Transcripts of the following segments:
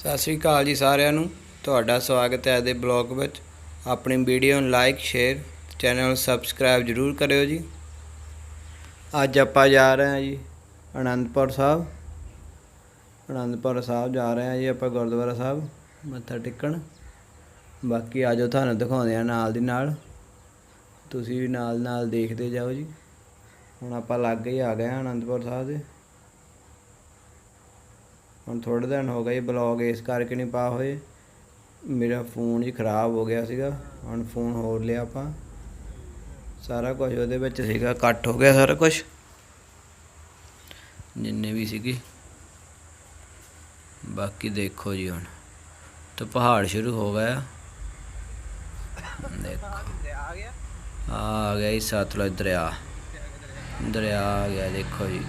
ਸਤਿ ਸ਼੍ਰੀ ਅਕਾਲ ਜੀ ਸਾਰਿਆਂ ਨੂੰ। ਤੁਹਾਡਾ ਸਵਾਗਤ ਹੈ ਇਹਦੇ ਬਲੌਗ ਵਿੱਚ। ਆਪਣੀ ਵੀਡੀਓ ਨੂੰ ਲਾਈਕ ਸ਼ੇਅਰ ਚੈਨਲ ਨੂੰ ਸਬਸਕ੍ਰਾਈਬ ਜਰੂਰ ਕਰਿਓ ਜੀ। ਅੱਜ ਆਪਾਂ ਜਾ ਰਹੇ ਹਾਂ ਜੀ ਅਨੰਦਪੁਰ ਸਾਹਿਬ। ਅਨੰਦਪੁਰ ਸਾਹਿਬ ਜਾ ਰਹੇ ਹਾਂ ਜੀ ਆਪਾਂ ਗੁਰਦੁਆਰਾ ਸਾਹਿਬ। ਮੱਥਾ ਟੇਕਣ। ਬਾਕੀ ਆਜੋ ਤੁਹਾਨੂੰ ਦਿਖਾਉਂਦੇ ਆ ਨਾਲ ਦੀ ਨਾਲ। ਤੁਸੀਂ ਵੀ ਨਾਲ ਨਾਲ ਦੇਖਦੇ ਜਾਓ ਜੀ। ਹੁਣ ਆਪਾਂ ਲਾਗੇ ਹੀ ਆ ਗਏ ਹਾਂ ਅਨੰਦਪੁਰ ਸਾਹਿਬ ਦੇ। ਹੁਣ ਥੋੜੇ ਦਿਨ ਹੋ ਗਏ ਬਲੌਗ ਇਸ ਕਰਕੇ ਨਹੀਂ ਪਾ ਹੋਏ। ਮੇਰਾ ਫੋਨ ਹੀ ਖਰਾਬ ਹੋ ਗਿਆ ਸੀਗਾ, ਹੁਣ ਫੋਨ ਹੋਰ ਲਿਆ ਆਪਾਂ। ਸਾਰਾ ਕੁਝ ਉਹਦੇ ਵਿੱਚ ਸੀਗਾ, ਕੱਟ ਹੋ ਗਿਆ ਸਾਰਾ ਕੁਝ ਜਿੰਨੇ ਵੀ ਸੀਗੇ। ਬਾਕੀ ਦੇਖੋ ਜੀ ਹੁਣ। ਤਾਂ ਪਹਾੜ ਸ਼ੁਰੂ ਹੋ ਗਿਆ ਦੇਖੋ। ਆ ਆ ਗਿਆ ਜੀ ਸਤਲੁਜ ਦਰਿਆ। ਦਰਿਆ ਆ ਗਿਆ, ਦੇਖੋ ਜੀ।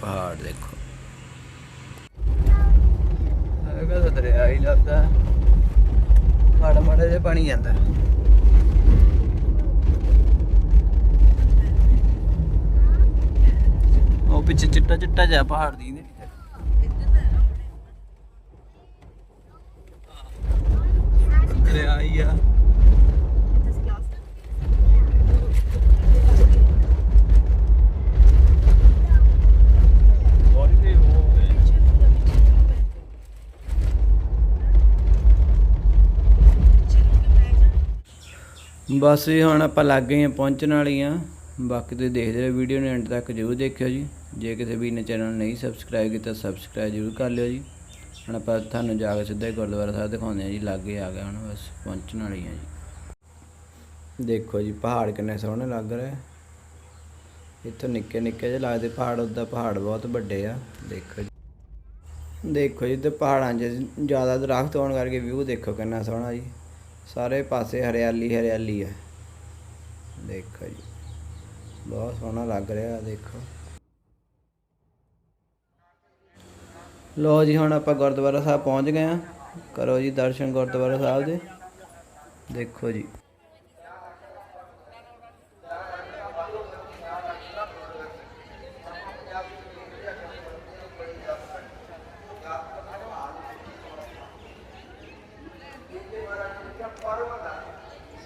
ਪਹਾੜ ਦੇਖੋ। ਹੈਗਾ ਤਾਂ ਦਰਿਆ ਹੀ ਲੱਗਦਾ। ਮਾੜਾ ਮਾੜਾ ਜਿਹਾ ਪਾਣੀ ਜਾਂਦਾ। ਉਹ ਪਿੱਛੇ ਚਿੱਟਾ ਚਿੱਟਾ ਜਿਹਾ ਪਹਾੜ ਦੀ ਨੇ ਦਰਿਆ ਹੀ ਆ। ਬਸ ਜੀ, ਹੁਣ ਆਪਾਂ ਲੱਗ ਗਏ ਆ, ਪਹੁੰਚਣ ਵਾਲੀ ਆ। ਬਾਕੀ ਤੁਸੀਂ ਦੇਖਦੇ ਰਹੋ ਵੀਡੀਓ ਨੂੰ ਐਂਡ ਤੱਕ ਜ਼ਰੂਰ ਦੇਖਿਓ ਜੀ। ਜੇ ਕਿਸੇ ਵੀ ਨੇ ਚੈਨਲ ਨਹੀਂ ਸਬਸਕ੍ਰਾਈਬ ਕੀਤਾ ਸਬਸਕ੍ਰਾਈਬ ਜ਼ਰੂਰ ਕਰ ਲਿਓ ਜੀ। ਹੁਣ ਆਪਾਂ ਤੁਹਾਨੂੰ ਜਾ ਕੇ ਸਿੱਧਾ ਗੁਰਦੁਆਰਾ ਸਾਹਿਬ ਦਿਖਾਉਂਦੇ ਆ ਜੀ, ਲਾਗੇ ਆ ਗਿਆ ਹੁਣ ਬਸ, ਪਹੁੰਚਣ ਵਾਲੀ ਆ ਜੀ। ਦੇਖੋ ਜੀ, ਪਹਾੜ ਕਿੰਨੇ ਸੋਹਣੇ ਲੱਗ ਰਹੇ। ਇੱਥੋਂ ਨਿੱਕੇ ਨਿੱਕੇ ਜਿਹੇ ਲੱਗਦੇ ਪਹਾੜ, ਉੱਦਾਂ ਪਹਾੜ ਬਹੁਤ ਵੱਡੇ ਆ। ਦੇਖੋ ਜੀ। ਦੇਖੋ ਜੀ, ਤੇ ਪਹਾੜਾਂ 'ਚ ਜ਼ਿਆਦਾ ਦਰਖਤ ਹੋਣ ਕਰਕੇ ਵਿਊ ਦੇਖੋ ਕਿੰਨਾ ਸੋਹਣਾ ਜੀ। ਸਾਰੇ ਪਾਸੇ ਹਰਿਆਲੀ ਹਰਿਆਲੀ ਹੈ। ਦੇਖੋ ਜੀ। ਬਹੁਤ ਸੋਹਣਾ ਲੱਗ ਰਿਹਾ, ਦੇਖੋ। ਲੋ ਜੀ, ਹੁਣ ਆਪਾਂ ਗੁਰਦੁਆਰਾ ਸਾਹਿਬ ਪਹੁੰਚ ਗਏ ਆ ਕਰੋ ਜੀ ਦਰਸ਼ਨ ਗੁਰਦੁਆਰਾ ਸਾਹਿਬ ਦੇ। ਦੇਖੋ ਜੀ।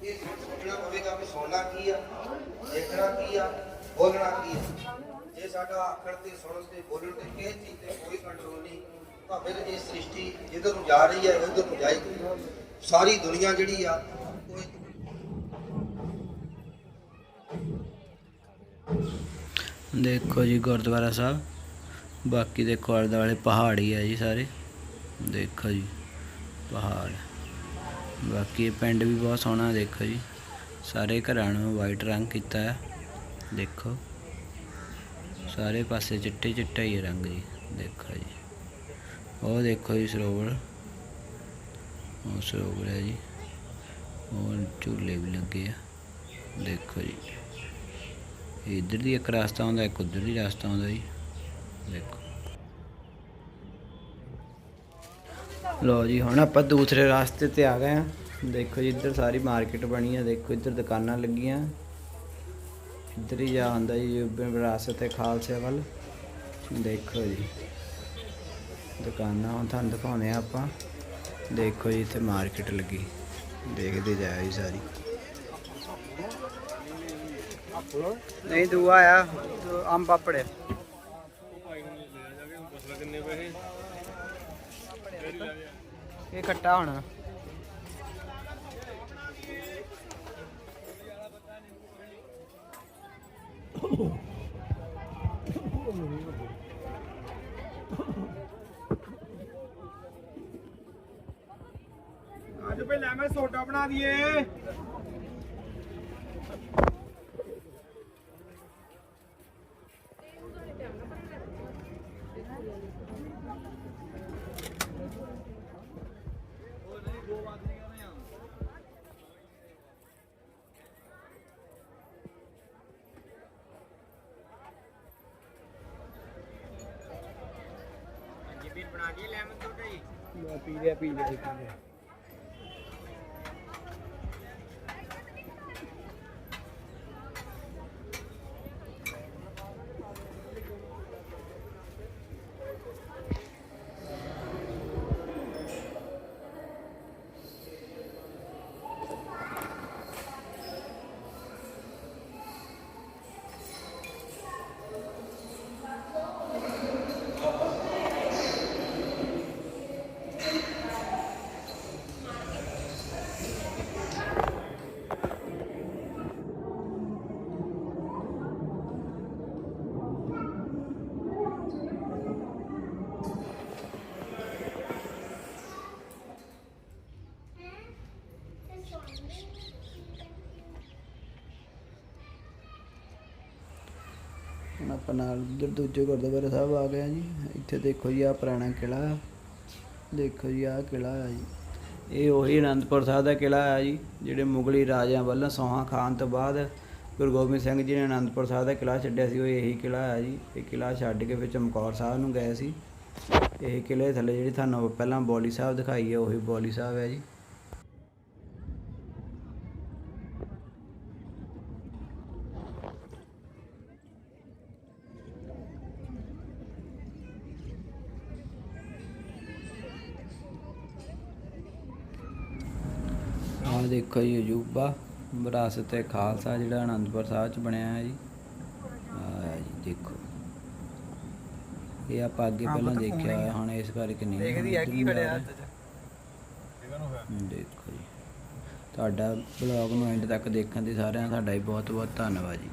ਇਹ ਸੋਚਣਾ ਪਵੇਗਾ ਵੀ ਸੁਣਨਾ ਕੀ ਆ ਦੇਖਣਾ ਕੀ ਆ ਬੋਲਣਾ ਕੀ ਆ ਜੇ ਸਾਡਾ ਆਖਣ ਤੇ ਸੁਣਨ ਤੇ ਬੋਲਣ ਤੇ ਕਿਸੇ ਚੀਜ਼ ਤੇ ਕੋਈ ਕੰਟਰੋਲ ਨਹੀਂ ਤਾਂ ਫਿਰ ਇਹ ਸ੍ਰਿਸ਼ਟੀ ਜਿੱਧਰ ਨੂੰ ਜਾ ਰਹੀ ਹੈ ਉਧਰ ਨੂੰ ਜਾਏਗੀ ਸਾਰੀ ਦੁਨੀਆ ਜਿਹੜੀ ਆ ਉਹ ਇੱਕ ਦੇਖੋ ਜੀ ਗੁਰਦੁਆਰਾ ਸਾਹਿਬ। ਬਾਕੀ ਦੇਖੋ ਆਲੇ ਦੁਆਲੇ ਪਹਾੜ ਹੀ ਆ ਜੀ ਸਾਰੇ। ਦੇਖੋ ਜੀ, ਪਹਾੜ। ਬਾਕੀ ਇਹ ਪਿੰਡ ਵੀ ਬਹੁਤ ਸੋਹਣਾ ਦੇਖੋ ਜੀ। ਸਾਰੇ ਘਰਾਂ ਨੂੰ ਵਾਈਟ ਰੰਗ ਕੀਤਾ ਹੈ, ਦੇਖੋ। ਸਾਰੇ ਪਾਸੇ ਚਿੱਟੇ ਚਿੱਟਾ ਹੀ ਰੰਗ ਜੀ, ਦੇਖੋ ਜੀ। ਉਹ ਦੇਖੋ ਜੀ ਸਰੋਵਰ। ਉਹ ਸਰੋਵਰ ਹੈ ਜੀ। ਉਹ ਝੂਲੇ ਵੀ ਲੱਗੇ ਆ, ਦੇਖੋ ਜੀ। ਇੱਧਰ ਦੀ ਇੱਕ ਰਸਤਾ ਆਉਂਦਾ, ਇੱਕ ਉੱਧਰ ਦੀ ਰਸਤਾ ਆਉਂਦਾ ਜੀ। ਦੇਖੋ। ਲੋ ਜੀ, ਹੁਣ ਆਪਾਂ ਦੂਸਰੇ ਰਸਤੇ ਤੇ ਆ ਗਏ ਆ ਦੇਖੋ ਜੀ, ਇੱਧਰ ਸਾਰੀ ਮਾਰਕੀਟ ਬਣੀ ਆ। ਦੇਖੋ, ਇੱਧਰ ਦੁਕਾਨਾਂ ਲੱਗੀਆਂ। ਇੱਧਰ ਹੀ ਜਾ ਹੁੰਦਾ ਜੀ ਵਿਰਾਸਤ ਹੈ ਖਾਲਸੇ ਵੱਲ। ਦੇਖੋ ਜੀ, ਦੁਕਾਨਾਂ ਹੁਣ ਤੁਹਾਨੂੰ ਦਿਖਾਉਂਦੇ ਆ ਆਪਾਂ। ਦੇਖੋ ਜੀ, ਇੱਥੇ ਮਾਰਕੀਟ ਲੱਗੀ। ਦੇਖਦੇ ਜਾਇਓ ਜੀ ਸਾਰੀ। ਨਹੀਂ ਦੂਆ ਆਇਆ ਆਮ ਪਾਪੜੇ। ਇਹ ਖੱਟਾ ਹੋਣਾ। ਅੱਜ ਪਹਿਲਾਂ ਮੈਂ ਸੋਡਾ ਬਣਾ ਦਈਏ। ਪੀ ਲਿਆ ਪੀ ਲਿਆ ਪੀ ਲਿਆ ਆਪਾਂ ਨਾਲ ਉਧਰ ਦੂਜੇ ਗੁਰਦੁਆਰਾ ਸਾਹਿਬ ਆ ਗਏ ਆ ਜੀ। ਇੱਥੇ ਦੇਖੋ ਜੀ ਆ ਪੁਰਾਣਾ ਕਿਲਾ ਆ। ਦੇਖੋ ਜੀ ਆ ਕਿਲਾ ਆ ਜੀ। ਇਹ ਉਹੀ ਅਨੰਦਪੁਰ ਸਾਹਿਬ ਦਾ ਕਿਲਾ ਆ ਜੀ, ਜਿਹੜੇ ਮੁਗਲੀ ਰਾਜਿਆਂ ਵੱਲੋਂ ਸੋਹਾਂ ਖਾਨ ਤੋਂ ਬਾਅਦ ਗੁਰੂ ਗੋਬਿੰਦ ਸਿੰਘ ਜੀ ਨੇ ਅਨੰਦਪੁਰ ਸਾਹਿਬ ਦਾ ਕਿਲਾ ਛੱਡਿਆ ਸੀ, ਉਹ ਇਹੀ ਕਿਲਾ ਆ ਜੀ। ਇਹ ਕਿਲਾ ਛੱਡ ਕੇ ਫਿਰ ਚਮਕੌਰ ਸਾਹਿਬ ਨੂੰ ਗਏ ਸੀ। ਇਹ ਕਿਲੇ ਥੱਲੇ ਜਿਹੜੀ ਤੁਹਾਨੂੰ ਪਹਿਲਾਂ ਬੋਲੀ ਸਾਹਿਬ ਦਿਖਾਈ ਹੈ ਉਹੀ ਬੋਲੀ ਸਾਹਿਬ ਹੈ ਜੀ। ਆਹ ਦੇਖੋ ਜੀ ਅਜੂਬਾ ਵਿਰਾਸਤ ਤੇ ਖਾਲਸਾ ਜਿਹੜਾ ਆਨੰਦਪੁਰ ਸਾਹਿਬ ਚ ਬਣਿਆ ਹੈ ਜੀ। ਆਹ ਜੀ ਦੇਖੋ। ਇਹ ਆਪਾਂ ਅੱਗੇ ਪਹਿਲਾਂ ਦੇਖਿਆ ਹੋਇਆ, ਹੁਣ ਇਸ ਕਰਕੇ ਨਹੀਂ ਦੇਖਦੀ ਆ ਕੀ ਫੜਿਆ ਹੱਥ 'ਚ ਹਮ, ਦੇਖੋ ਜੀ। ਤੁਹਾਡਾ ਬਲੌਗ ਨੂੰ ਐਂਡ ਤੱਕ ਦੇਖਣ ਦੀ ਸਾਰਿਆਂ ਦਾ ਤੁਹਾਡਾ ਹੀ ਬਹੁਤ ਬਹੁਤ ਧੰਨਵਾਦ ਜੀ।